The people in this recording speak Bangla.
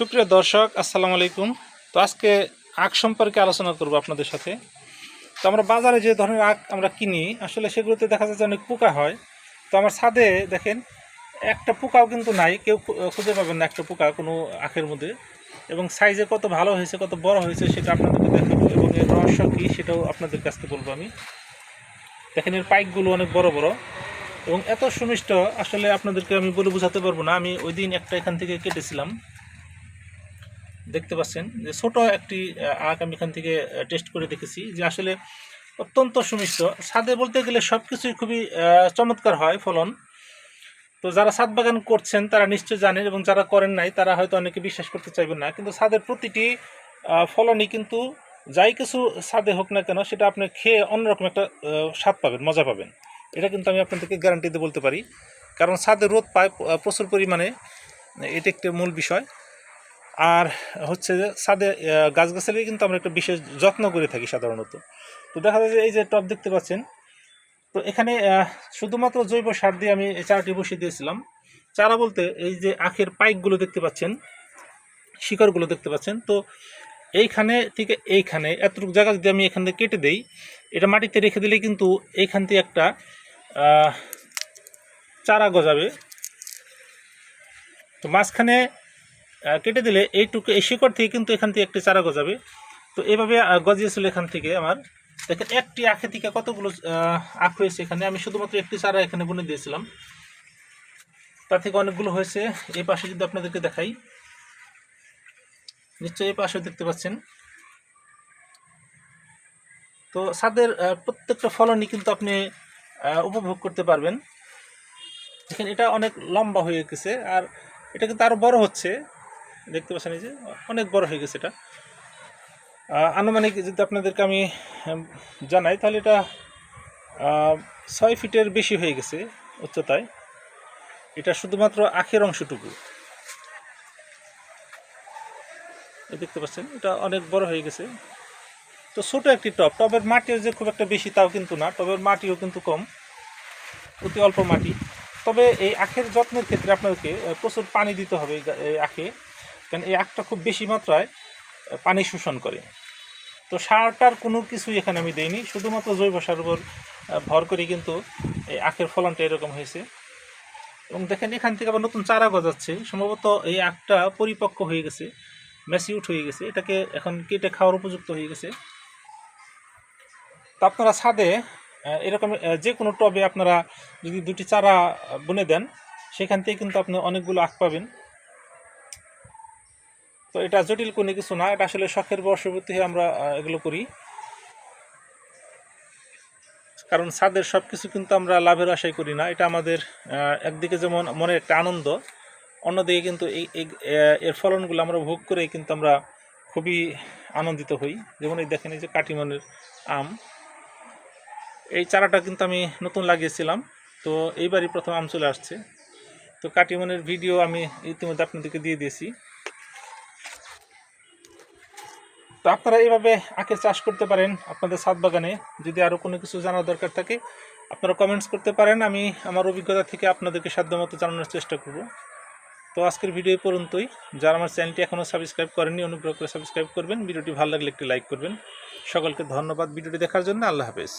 সুপ্রিয় দর্শক, আসসালামু আলাইকুম। তো আজকে আখ সম্পর্কে আলোচনা করব আপনাদের সাথে। তো আমরা বাজারে যে ধরনের আখ আমরা কিনি, আসলে সেগুলোতে দেখা যাচ্ছে অনেক পোকা হয়। তো আমার ছাদে দেখেন, একটা পোকাও কিন্তু নাই, কেউ খুঁজে পাবেন না একটা পোকা কোনো আখের মধ্যে। এবং সাইজে কত ভালো হয়েছে, কত বড় হয়েছে, সেটা আপনাদেরকে দেখাবো। এবং এর রহস্য কী, সেটাও আপনাদের কাছে বলব আমি। দেখেন, এর পাইকগুলো অনেক বড় বড়। এবং এত সুমিষ্ট, আসলে আপনাদেরকে আমি বলে বোঝাতে পারব না। আমি ওই দিন একটা এখান থেকে কেটেছিলাম। দেখতে পাচ্ছেন যে ছোট একটি আখ আমি এখান থেকে টেস্ট করে দেখেছি যে আসলে অত্যন্ত সুমিষ্ট। ছাদে বলতে গেলে সব কিছুই খুবই চমৎকার হয় ফলন। তো যারা ছাদ বাগান করছেন, তারা নিশ্চয়ই জানেন এবং যারা করেন নাই, তারা হয়তো অনেকে বিশ্বাস করতে চাইবেন না। কিন্তু ছাদের প্রতিটি ফলনই কিন্তু যাই কিছু ছাদে হোক না কেন, সেটা আপনি খেয়ে অন্যরকম একটা স্বাদ পাবেন, মজা পাবেন। এটা কিন্তু আমি আপনাদেরকে গ্যারান্টি দিয়ে বলতে পারি। কারণ ছাদে রোদ পায় প্রচুর পরিমাণে। এটা একটা মূল বিষয়। আর হচ্ছে যে ছাদে গাছগাছালি কিন্তু আমরা একটা বিশেষ যত্ন করে থাকি সাধারণত। তো দেখা যায় যে এই যে টব দেখতে পাচ্ছেন, তো এখানে শুধুমাত্র জৈব সার দিয়ে আমি চারাটি বসিয়ে দিয়েছিলাম। চারা বলতে এই যে আখের পাইকগুলো দেখতে পাচ্ছেন, শিকড়গুলো দেখতে পাচ্ছেন। তো এইখানে থেকে এইখানে, এতটুকু জায়গা যদি আমি এখান থেকে কেটে দেই, এটা মাটিতে রেখে দিলে কিন্তু এইখান থেকে একটা চারা গজাবে। তো মাঝখানে কেটে দিলে এইটুকু এই শিকড় থেকে কিন্তু এখান থেকে একটি চারা গজাবে। তো এভাবে গজিয়েছিল এখান থেকে আমার। দেখেন, একটি আখে থেকে কতগুলো আখ হয়েছে এখানে। আমি শুধুমাত্র একটি চারা এখানে বুনে দিয়েছিলাম। তার থেকে অনেকগুলো হয়েছে। এই পাশে যদি আপনাদেরকে দেখাই, নিশ্চয়ই এই পাশে দেখতে পাচ্ছেন। তো ছাদের প্রত্যেকটা ফলনই কিন্তু আপনি উপভোগ করতে পারবেন। দেখেন, এটা অনেক লম্বা হয়ে গেছে। আর এটা কিন্তু আরও বড় হচ্ছে। দেখতে পাচ্ছেন এই যে অনেক বড় হয়ে গেছে এটা। আনুমানিক যদি আপনাদেরকে আমি জানাই, তাহলে এটা ছয় ফিটের বেশি হয়ে গেছে উচ্চতায়। এটা শুধুমাত্র আখের অংশটুকু। দেখতে পাচ্ছেন, এটা অনেক বড় হয়ে গেছে। তো ছোট একটি টব। টবের মাটিও যে খুব একটা বেশি তাও কিন্তু না। টবের মাটিও কিন্তু কম, অতি অল্প মাটি। তবে এই আখের যত্নের ক্ষেত্রে আপনাদেরকে প্রচুর পানি দিতে হবে এই আখে। কারণ এই আখটা খুব বেশি মাত্রায় পানি শোষণ করে। তো সারটার কোনো কিছুই এখানে আমি দেইনি, শুধুমাত্র জৈব সার উপর ভর করে কিন্তু এই আখের ফলনটা এরকম হয়েছে। এবং দেখেন এখান থেকে আবার নতুন চারা গজাচ্ছে, সম্ভবত এই আখটা পরিপক্ক হয়ে গেছে ম্যাসিউট হয়ে গেছে, এটাকে এখন কেটে খাওয়ার উপযুক্ত হয়ে গেছে। তা আপনারা ছাদে এরকম যে কোনো টবে আপনারা যদি দুটি চারা বুনে দেন, সেখান থেকে কিন্তু আপনি অনেকগুলো আখ পাবেন। তো এটা জটিল কোনো কিছু না, এটা আসলে শখের বশবর্তী হয়ে আমরা এগুলো করি। কারণ ছাদের সব কিছু কিন্তু আমরা লাভের আশাই করি না, এটা আমাদের একদিকে যেমন মনের একটা আনন্দ, অন্যদিকে কিন্তু এই- এর ফলনগুলো আমরা ভোগ করে কিন্তু আমরা খুবই আনন্দিত হই। যেমন এই দেখেন এই যে কাটিমনের আম। এই চারাটা কিন্তু আমি নতুন লাগিয়েছিলাম, তো এইবারই প্রথম আম চলে আসছে। তো কাটিমনের ভিডিও আমি ইতিমধ্যে আপনাদেরকে দিয়ে দিয়েছি। তো আপনারা এইভাবে আখের চাষ করতে পারেন আপনাদের সাত বাগানে। যদি আরও কোনো কিছু জানার দরকার থাকে, আপনারা কমেন্টস করতে পারেন, আমি আমার অভিজ্ঞতা থেকে আপনাদেরকে সাধ্যমতো জানানোর চেষ্টা করব। তো আজকের ভিডিও পর্যন্তই। যারা আমার চ্যানেলটি এখনও সাবস্ক্রাইব করেনি অনুগ্রহ করে সাবস্ক্রাইব করবেন। ভিডিওটি ভালো লাগলে একটি লাইক করবেন। সকলকে ধন্যবাদ ভিডিওটি দেখার জন্য। আল্লাহ হাফেজ।